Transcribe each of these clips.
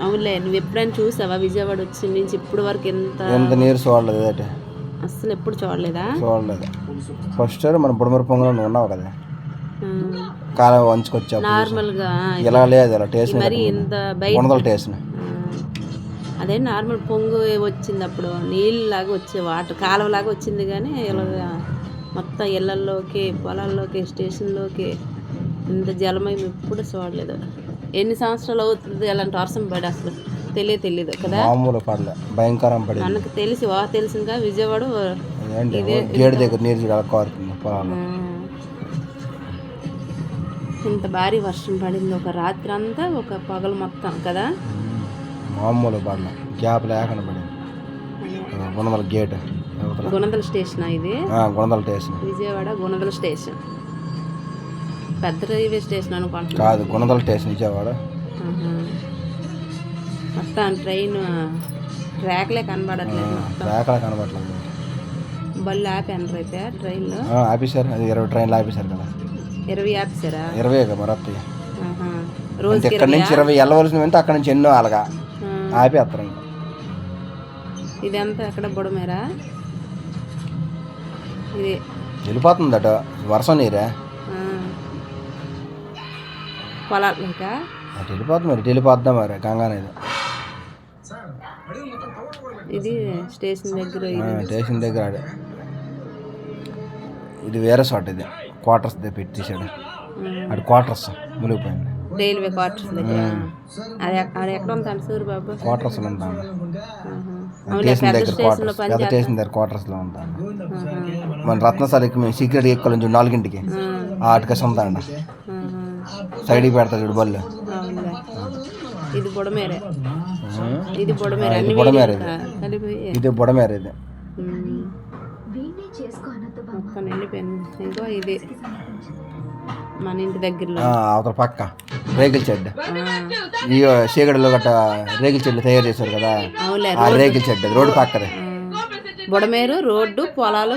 అవునులే నువ్వు ఎప్పుడైనా చూసావా? విజయవాడ వచ్చిన నుంచి ఇప్పుడు వరకు ఎంత ఎంత నీరు చూడలేదు అదే అస్సలు ఎప్పుడు చూడలేదా? చూడలేదు. ఫస్ట్ మన బుడమర పొంగలో ఉన్నావు కదా? కాలం వంచుకొచ్చావు నార్మల్గా ఇలా లేదు ఇలా టేస్ట్ మరి ఇంత బయట టేస్ట్ అదే నార్మల్ పొంగు వచ్చింది అప్పుడు? నీళ్ళలాగా వచ్చే వాటర్ కాలువలాగా వచ్చింది కానీ ఇలాగా మొత్తం ఇళ్ళల్లోకి పొలాల్లోకి స్టేషన్లోకి ఇంత జలమయం ఎప్పుడు చూడలేదు. ఎన్ని సంవత్సరాలు అవుతుంది అలాంటి వర్షం పడి అసలు తెలియదు తెలియదు కదా? మామూలు పడలే భయంకరం పడింది. మనకు తెలిసి వా తెలిసిందిగా విజయవాడ గేడు దగ్గర నీరు కోరుతుంది ఇంత భారీ వర్షం పడింది ఒక రాత్రి అంతా ఒక పగలు మొత్తం కదా? మామూలు పడలే గ్యాప్ లేకుండా పడింది. గుణదల గేట్. గుణదల స్టేషన్ ఇది? గుణదల టేస్ట్ విజయవాడ గుణదల స్టేషన్. పెద్ద రైల్వే స్టేషన్ అనుకుంటున్నా కాదు గుణదల టేషన్ విజయవాడ. ఆహా. మొత్తం ట్రైన్ ట్రాక్లే కనబడట్లేదు మొత్తం. రేఖలు కనబడలేదు బళ్ళు ఆపాను అయితే ట్రైన్లో. ఆపేశారు. అది ఇరవై ట్రైన్లు ఆపేశారు కదా. ఇరవై ఆపేశారా? ఇరవై కదా మరి. అంటే రోజుకి ఇక్కడ నుంచి ఇరవై వెళ్ళవలసినవి అంటే అక్కడ నుంచి ఎన్నో అలాగా. ఆపేస్తారు ఇదంతా ఎక్కడ బుడమేరా? ఇది వెళ్ళిపోతుందట. వర్షం నీరే. పొలాలక అటు వెళ్ళిపోతుంది మరి ఇటు వెళ్ళిపోద్దాం మరి? గంగానేది ఇది. స్టేషన్ దగ్గర స్టేషన్ దగ్గర. ఇది వేరే చోట ఇది. క్వార్టర్స్ దగ్గర పెట్టేశాడు అటు క్వార్టర్స్ మునిగిపోయింది. రైల్వే క్వార్టర్స్ దగ్గర? అది ఎక్- అది ఎక్కడ ఉంటుంది సూర్యబాబు క్వార్టర్స్ ఉంటాను స్టేషన్ దగ్గర క్వార్టర్స్ పెద్ద స్టేషన్ దగ్గర క్వార్టర్స్లో ఉంటాను మన రత్నసారికి మేము సీక్రెట్ ఎక్కాలి చూడు నాలుగింటికి. ఆ అటుక సొంతండి సైడ్కి పెడతాడు చూడు బళ్ళు ఇది బుడమేరే. ఇది బుడమేరే. ఇది బుడమేర ఇది. మొత్తం మన ఇంటి దగ్గరలో. అవతల పక్క. రేగిల్ చెడ్డ ఈ చీకటిలో గట్ట రేగిల్ చెడ్లు తయారు చేశారు కదా. ఆ రేగిల్ చెడ్డ రోడ్డు పక్కదే. బుడమేరు రోడ్డు పొలాలు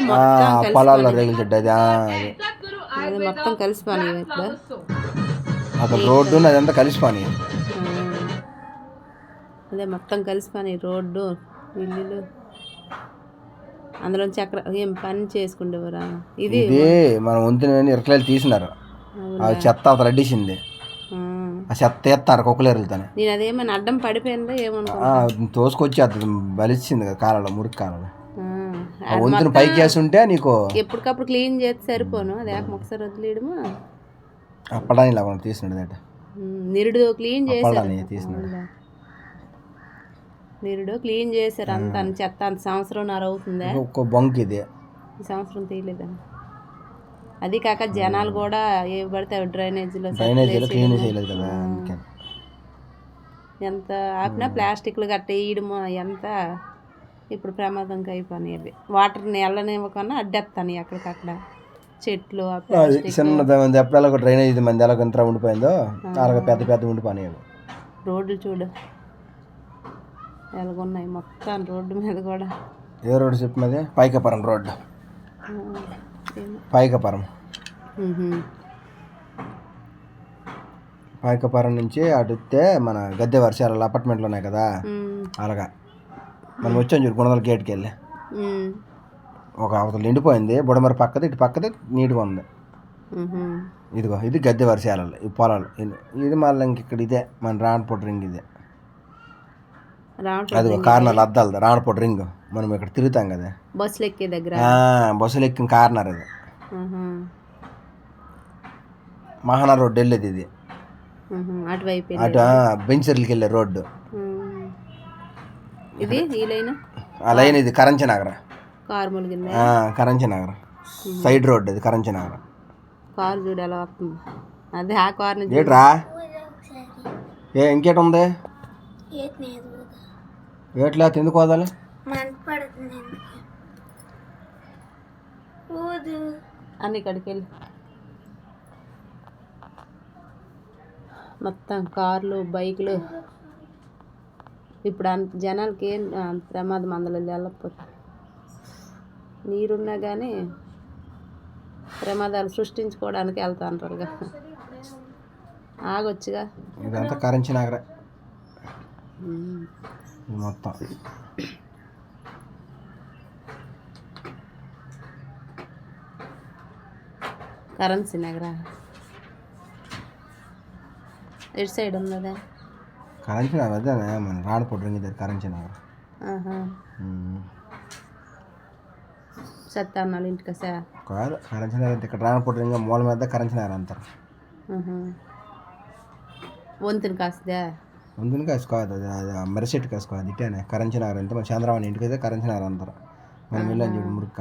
పొలాల్లో రేగిల్ చెడ్డ అది మొత్తం కలిసిపోయి అసలు రోడ్డు అదంతా కలిసిపోయి ఆ. అదే మొత్తం కలిసిపోయి రోడ్డు ఇల్లులు. అందులోంచి అక్కడ ఏం పని చేసుకుండేవారా? ఇది ఇది మన వంతుని ఇరకలేలు తీసినారు. ఆ చెత్త అవతల అడ్డేసింది. ఆ. చెత్త ఎత్తారు కుక్కలేరుతానే నేను అదేమైనా అడ్డం పడిపోయిందో ఏమనుకో తోసుకొచ్చి అది బలిచ్చింది కదా కాలంలో మురికి కాలంలో వంతుని పైకి వేసి ఉంటే నీకు ఎప్పటికప్పుడు క్లీన్ చేస్తే సరిపోను. అదే ఒకసారి వదిలేయడమా? అప్పడానికి ఇలా తీసినాడు ఉమ్, నిరుడు క్లీన్ చేశారు. అప్పడానికి తీసినాడు. నిరుడు క్లీన్ చేశారు. అంత చెత్త అంత సంవత్సరం నర అవుతుందా? ఒక్క బొంక్ ఇది. ఈ సంవత్సరం తీయలేదని అది కాక జనాలు కూడా ఏ పడితే డ్రైనేజీలో డ్రైనేజీలో క్లీన్ చేయలేదు కదా ఎంత ఆపినా ప్లాస్టిక్లు గట్ట వేయడము ఎంత ఇప్పుడు ప్రమాదంగా అయిపోయినాయి అవి. వాటర్ నెల్లనివ్వకుండా అడ్డేస్తాను అక్కడికక్కడ. చెట్లు చిన్న మంది ఎప్పుడు ఒక డ్రైనేజ్ మంది ఎలా ఇంత ఉండిపోయిందో అలాగ పెద్ద పెద్ద ఉండిపోయినాయి. రోడ్లు చూడు. ఎలాగున్నాయి మొత్తం రోడ్డు మీద కూడా. ఏ రోడ్డు చెప్పు మాది పైకపురం రోడ్డు. పైకపురం. పైకపురం నుంచి అటు వస్తే మన గద్దె వర్షాలు అపార్ట్మెంట్లు ఉన్నాయి కదా అలాగా. మనం వచ్చాం చూడు గుణదల గేట్కి వెళ్ళి. ఒక అవతల నిండిపోయింది బుడమర పక్కది ఇటు పక్కది నీట్గా ఉంది. ఇదిగో ఇది గద్దె వర్షాలలో ఈ పొలాలు. ఇది ఇది మళ్ళీ ఇంక ఇక్కడ ఇదే మన రాణపూట రింగ్ ఇదే. అదిగో కార్నర్ అద్దాలది రాణపూట రింగ్. మనం ఇక్కడ తిరుగుతాం కదా. బస్సులు ఎక్కే దగ్గర. బస్సులు ఎక్కిన కార్నర్ అది. ఆహా. మహానా రోడ్డు వెళ్ళేది ఇది. అటువైపు. అటు బెంచర్లకి వెళ్ళే రోడ్డు. ఇది ఆ లైన్ ఇది కరంచి నగర్ కారు ములిగిందా ఆ, కరంచి నగర్ సైడ్ రోడ్ ఇది కరంచి నగర్ కారు చూడు ఎలా వస్తుంది. అదే ఆ కారు నుంచి ఏట్రా? ఏ ఇంకేట ఉంది? ఏట్లా ఎందుకు వదాలి అన్ని ఇక్కడికి వెళ్ళి. మొత్తం కార్లు బైకులు. ఇప్పుడు అంత జనాలకి ఏం అంత ప్రమాదం అందులో వెళ్ళకపోతే. నీరున్నా కానీ ప్రమాదాలు సృష్టించుకోవడానికి వెళ్తా అంటారుగా ఆగొచ్చుగా. ఇదంతా కరంచి నగర్. మొత్తం. కరెన్సీ నగర? ఎటు సైడ్ ఉన్నదా? కరెన్సీ నగర్ అదే మన రాణపూడి రింగ్ దగ్గర కరెన్సీ నగర్. ఆహా ఉమ్. సత్తాన్నాళ్ళు ఇంటికి సా కాదు కరెన్సీ అంటే ఇక్కడ రాణపూడి రింగ్ మూల మీద కరెన్సీ నగర్ అంటారు. వంతుని కాసుదా ముందుని కాసుకోవాలి అది అది మెరసెట్ కాసుకోవాలి ఇటేనే కరెన్సీ నగర్ అంటే మన చంద్రబాబు ఇంటికి అయితే కరెన్సీ నగర్ అంటారు మనం వెళ్ళాం చూడు మురికి.